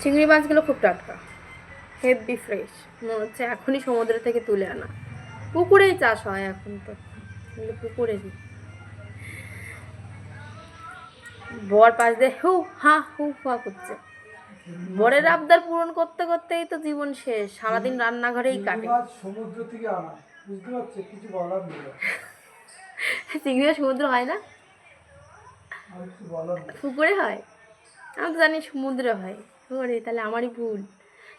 চিংড়ি মাছগুলো খুব টাটকা। হেভি ফ্রেশ মনে হচ্ছে এখনই সমুদ্র থেকে তুলে আনা। পুকুরেই চাষ হয় এখন তো। পুকুরেরই বর পাশ দিয়ে হু হা হু হা করছে। বরের আবদার পূরণ করতে করতেই তো জীবন শেষ। সারাদিন রান্নাঘরেই কাটে। সমুদ্র থেকে আনা। বুঝতে পারছে? কিছু বলার নেই। চিংড়ি মাছ সমুদ্র হয় না? পুকুরে হয়? আমি তো জানি সমুদ্রে হয়। ওরে তাহলে আমারই ভুল।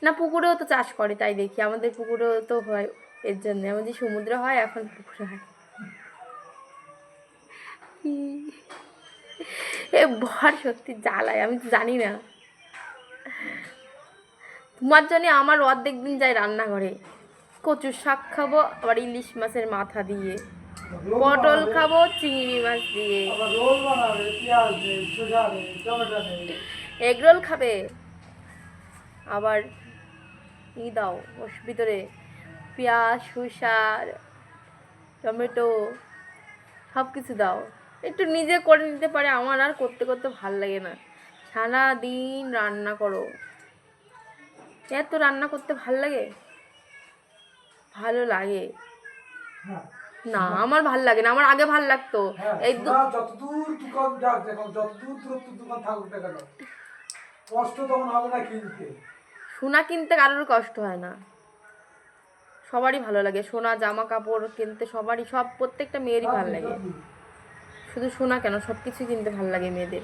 না পুকুরেও তো চাষ করে তাই দেখি। আমাদের পুকুরেও তো হয় এর জন্য। আমাদের সমুদ্রে হয় এখন পুকুরে হয়। এ বর সত্যি জ্বালায় আমি তো জানি না। তোমার জন্য আমার অর্ধেক দিন যায় রান্নাঘরে। কচুর শাক খাব আবার ইলিশ মাছের মাথা দিয়ে। পটল খাব চিংড়ি মাছ দিয়ে। এগরোল খাবে? আবার ই দাও ওর ভিতরে পেঁয়াজ শসা টমেটো সব কিছু দাও। একটু নিজে করে নিতে পারে আমার আর করতে করতে ভালো লাগে না। সারা দিন রান্না করো। এত রান্না করতে ভালো লাগে? ভালো লাগে। হ্যাঁ। না আমার ভালো লাগে না আমার আগে ভালো লাগতো। হ্যাঁ এই যতদূর দোকান যাক দেখো যতদূর দূরত্ব দোকান থাকুক না কেন কষ্ট তখন হবে না কিনতে। সোনা কিনতে কারোর কষ্ট হয় না। সবারই ভালো লাগে। সোনা জামা কাপড় কিনতে সবারই সব প্রত্যেকটা মেয়েরই ভালো লাগে। শুধু সোনা কেন? সব কিছু কিনতে ভালো লাগে মেয়েদের।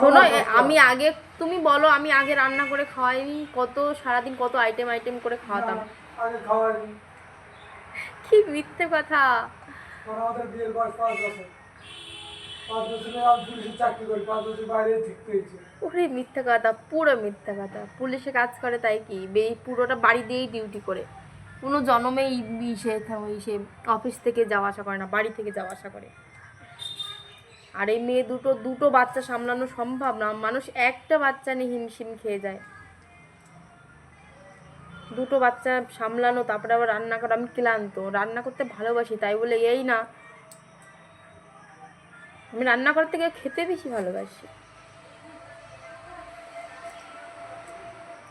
শোনো আমি আগে তুমি বলো আমি আগে রান্না করে খাওয়াইনি কত সারাদিন কত আইটেম আইটেম করে খাওয়াতাম। কি মিথ্যে কথা তখন আমাদের বিয়ের বয়স ওরে মিথ্যে কথা, পুরো মিথ্যে কথা। পুলিশে কাজ করে তাই কি? পুরোটা বাড়ি দিয়েই ডিউটি করে। কোনো সে অফিস থেকে যাওয়া আসা করে না, বাড়ি থেকে যাওয়া আসা করে। আর এই মেয়ে দুটো দুটো বাচ্চা সামলানো সম্ভব না। মানুষ একটা বাচ্চা নিয়ে হিমশিম খেয়ে যায়। দুটো বাচ্চা সামলানো, তারপরে আবার রান্না করা। আমি ক্লান্ত। রান্না করতে ভালোবাসি, তাই বলে এই না আমি রান্না করার থেকে খেতে বেশি ভালোবাসি।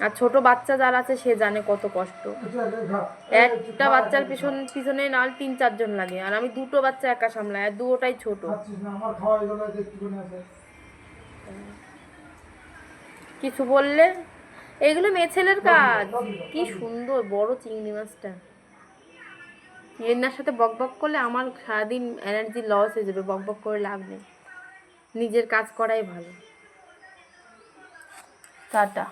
আর ছোট বাচ্চা যার আছে, সে জানে কত কষ্ট। একটু বাচ্চার পিছন, পিছনে নাল তিন, চারজন লাগে। আর আমি দুটো বাচ্চা একা সামলাই, আর দুটোটাই ছোট। কিছু বললে? এগুলো মেয়ে ছেলের কাজ। কি সুন্দর, বড় চিংড়ি মাছটা। এনার সাথে বক বক করলে আমার সারাদিন এনার্জি লস হয়ে যাবে, বক বক করে লাভ নেই। নিজের কাজ করাই ভালো। টাটা।